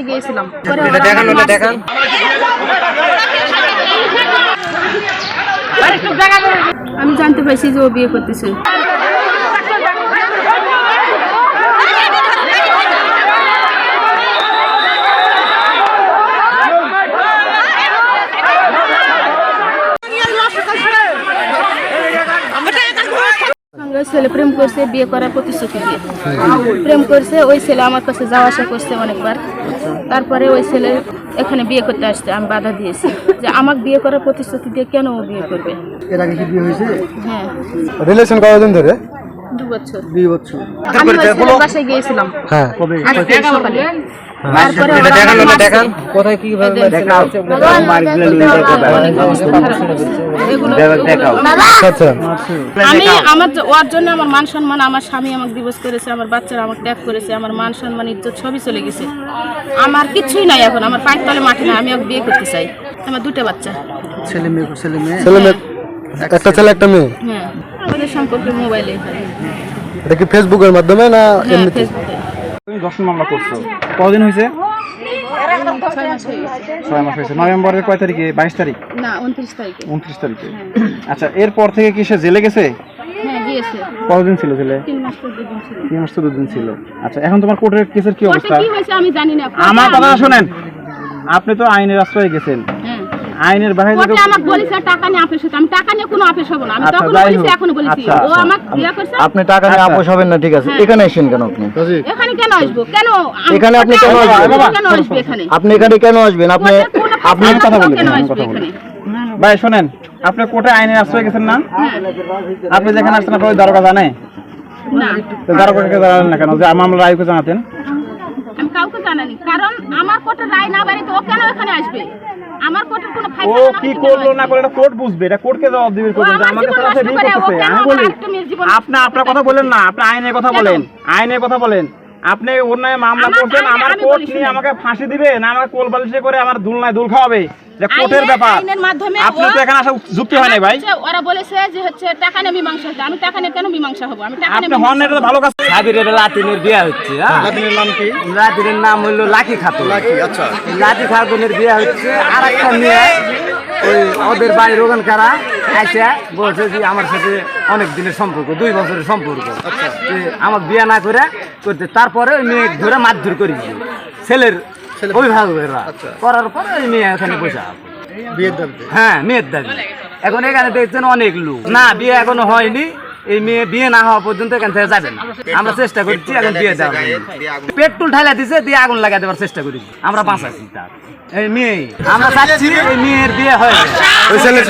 গিয়েছিলাম। আমি জানতে পারছি যে ও বিয়ে করতেছে সঙ্গে ওই ছেলে প্রেম করছে বিয়ে করার প্রতিশ্রুতি দিয়ে। প্রেম করছে ওই ছেলে আমার কাছে যাওয়া আসা করছে অনেকবার। তারপরে ওই ছেলে এখানে বিয়ে করতে আসছে আমি বাধা দিয়েছি। যে আমাকে বিয়ে করার প্রতিশ্রুতি দিয়ে কেন ও বিয়ে করবে? এর আগে কি বিয়ে হয়েছে? হ্যাঁ। রিলেশন কতদিন ধরে? দু বছর। দুই বছর। আমি ওই বাসায় গিয়েছিলাম। হ্যাঁ কবে? আজকে সকালে কোথায় কি ভাবে আমি আমার ওর জন্য আমার মান সম্মান আমার স্বামী আমাকে দিবস করেছে আমার বাচ্চারা আমাকে ত্যাগ করেছে আমার মান সম্মান ইজ্জত সবই চলে গেছে। আমার কিছুই নাই এখন আমার পায়ের তলে মাটি না আমি ওকে বিয়ে করতে চাই। আমার দুটো বাচ্চা। ছেলে মেয়ে ছেলে মেয়ে? ছেলে মেয়ে। একটা ছেলে একটা মেয়ে? হ্যাঁ। আমাদের সম্পর্কে মোবাইলে। এটা কি ফেসবুকের মাধ্যমে না হ্যাঁ এমনিতে? তুমি দর্শন মামলা করছ। কতদিন হয়েছে? ছয় মাস হয়ে হয়েছে। নভেম্বরের কয় তারিখে? বাইশ তারিখ? না উনত্রিশ তারিখে। উনত্রিশ তারিখে। আচ্ছা এরপর থেকে কি সে জেলে গেছে? হ্যাঁ গিয়েছে। কতদিন ছিল জেলে? তিন মাস তো দুদিন ছিল। আচ্ছা এখন তোমার কোর্টের কেসের কি অবস্থা? কি হয়েছে আমি জানি না। আমার কথা শোনেন। আপনি তো আইনের আশ্রয়ে গেছেন। হ্যাঁ আইনের বাইরে কোর্টে থেকে- আমাকে বলেছে টাকা নিয়ে আপেস হতো আমি টাকা নিয়ে কোনো আপেস হব না। আমি আচ্ছা, তখন বলেছি। এখনও বলেছি। আচ্ছা, ও আচ্ছা। আমাকে বিয়ে করছে। আপনি টাকা নিয়ে। আপোষ হবেন না ঠিক আছে। হ্যাঁ। এখানে এসেছেন কেন আপনি? এখানে কেন আসব? কেন এখানে আপনি কেন আসবেন? আমি কেন আসব এখানে? আপনি এখানে কেন আসবেন? আপনি আপনি কথা না বলি, কেন আমি কথা বলি। এখানে? ভাই শোনেন আপনি কোর্টে আইনের আশ্রয় গেছেন না। আপনি যেখানে আসছেন আপনার দারোগা জানে? না। তো দারোগাকে জানালেন না কেন? যে মামলা আয়ুকে জানাতেন? আমি কাউকে জানানি কারণ আমার কোর্টের রায় না বাড়িতে ও কেন এখানে আসবে? আমার কোর্টের কোনো ও কি করল না আসবে? এটা কোর্ট বুঝবে এটা কোর্টকে জবাব দিবে কোর্ট আমাকে করতেছে আমি বলি আপনি আপনার কথা বলেন না আপনি আইনের কথা বলেন আইনের কথা বলেন। আপনি ওর নামে মামলা আমার করছেন আমার কোর্ট নিয়ে আমাকে ফাঁসি দিবে না আমাকে কোল বালিশে করে আমার দুলনায় দুল খাওয়াবে? যে কোর্টের ব্যাপার। আইনের মাধ্যমে আপনি তো এখানে আসা যুক্তি হয় নাই ভাই। ওরা বলেছে যে হচ্ছে টাকা নিয়ে মীমাংসা হতে আমি টাকা নিয়ে কেন মীমাংসা হব? আমি টাকা নিয়ে আপনি হন এটা ভালো কাজ। সাবিরের লাতিনের বিয়ে হচ্ছে হ্যাঁ? লাতিনের নাম কি? লাতিনের নাম হইল লাকি খাতুন। লাকি আচ্ছা। লাকি খাতুনের বিয়ে হচ্ছে আর একটা মেয়ে ওই ওদের বাড়ির ওখানকারা আইসা বলছে যে আমার সাথে অনেক দিনের সম্পর্ক দুই বছরের সম্পর্ক। যে আমার বিয়ে না করে করতে তারপরে ওই মেয়ে ধরে মারধর করি ছেলের অভিভাবকেরা। করার পরে ওই মেয়ে এখানে বসে বিয়ের দাবিতে? হ্যাঁ মেয়ের দাবি এখন এখানে দেখছেন অনেক লোক। না বিয়ে এখনও হয়নি। এই মেয়ে বিয়ে না হওয়া পর্যন্ত এখান থেকে যাবে না। আমরা চেষ্টা করছি এখন বিয়ে জন্য। পেট্রোল ঢালা দিছে দিয়ে আগুন লাগা দেওয়ার চেষ্টা করি। আমরা বাঁচাচ্ছি তার। এই মেয়ে আমরা চাচ্ছি এই মেয়ের বিয়ে হয় ওই ছেলে